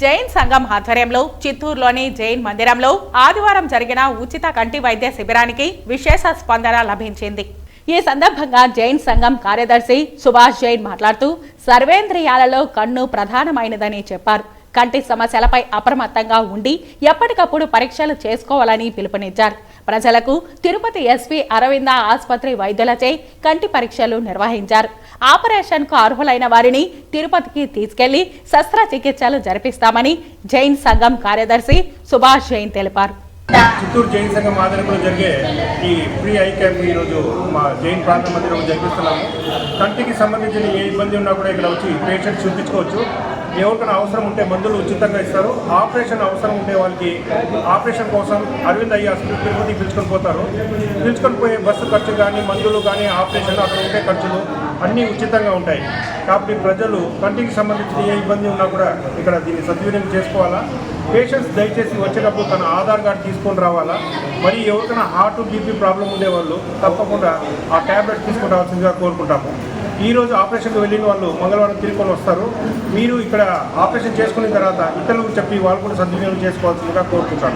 జైన్ సంఘం ఆధ్వర్యంలో చిత్తూరులోని జైన్ మందిరంలో ఆదివారం జరిగిన ఉచిత కంటి వైద్య శిబిరానికి విశేష స్పందన లభించింది. ఈ సందర్భంగా జైన్ సంఘం కార్యదర్శి సుభాష్ జైన్ మాట్లాడుతూ సర్వేంద్రియాలలో కన్ను ప్రధానమైనదని చెప్పారు. కంటి సమస్యలపై అప్రమత్తంగా ఉండి ఎప్పటికప్పుడు పరీక్షలు చేసుకోవాలని పిలుపునిచ్చారు. ప్రజలకు తిరుపతి ఎస్పీ అరవింద ఆసుపత్రి వైద్యులచే కంటి పరీక్షలు నిర్వహించారు. ఆపరేషన్కు అర్హులైన వారిని తిరుపతికి తీసుకెళ్ళి శస్త్రచికిత్సలు జరిపిస్తామని జైన్ సంఘం కార్యదర్శి సుభాష్ జైన్ తెలిపారు. చిత్తూరు జైన్ సంఘం ఆధ్వర్యంలో జరిగే ఈ ఫ్రీ ఐ క్యాంప్ ఈరోజు మా జైన్ ప్రాంత మందిరంలో జరిపిస్తున్నాము కంటికి సంబంధించిన ఏ ఇబ్బంది ఉన్నా కూడా ఇక్కడ వచ్చి పేషెంట్ చూపించుకోవచ్చు. ఎవరికైనా అవసరం ఉంటే మందులు ఉచితంగా ఇస్తారు. ఆపరేషన్ అవసరం ఉండే వాళ్ళకి ఆపరేషన్ కోసం అరవింద్ అయ్యి హాస్పిటల్ తిరుపతి పిలుచుకొని పోతారు. పిలుచుకొని పోయే బస్సు ఖర్చు కానీ మందులు కానీ ఆపరేషన్ అక్కడ ఉండే ఖర్చులు అన్నీ ఉచితంగా ఉంటాయి. కాబట్టి ప్రజలు కంటికి సంబంధించిన ఏ ఇబ్బంది ఉన్నా కూడా ఇక్కడ దీన్ని సద్వినియోగం చేసుకోవాలా? పేషెంట్స్ దయచేసి వచ్చేటప్పుడు తన ఆధార్ కార్డు తీసుకొని రావాలా? మరి ఎవరికైనా హార్ట్ బీపీ ప్రాబ్లం ఉండేవాళ్ళు తప్పకుండా ఆ ట్యాబ్లెట్ తీసుకుని రావాల్సిందిగా కోరుకుంటాము. ఈ రోజు ఆపరేషన్కి వెళ్ళిన వాళ్ళు మంగళవారం తిరుకొని వస్తారు. మీరు ఇక్కడ ఆపరేషన్ చేసుకున్న తర్వాత ఇతరులకు చెప్పి వాళ్ళు కూడా సద్వినియోగం చేసుకోవాల్సిందిగా కోరుకుంటాను.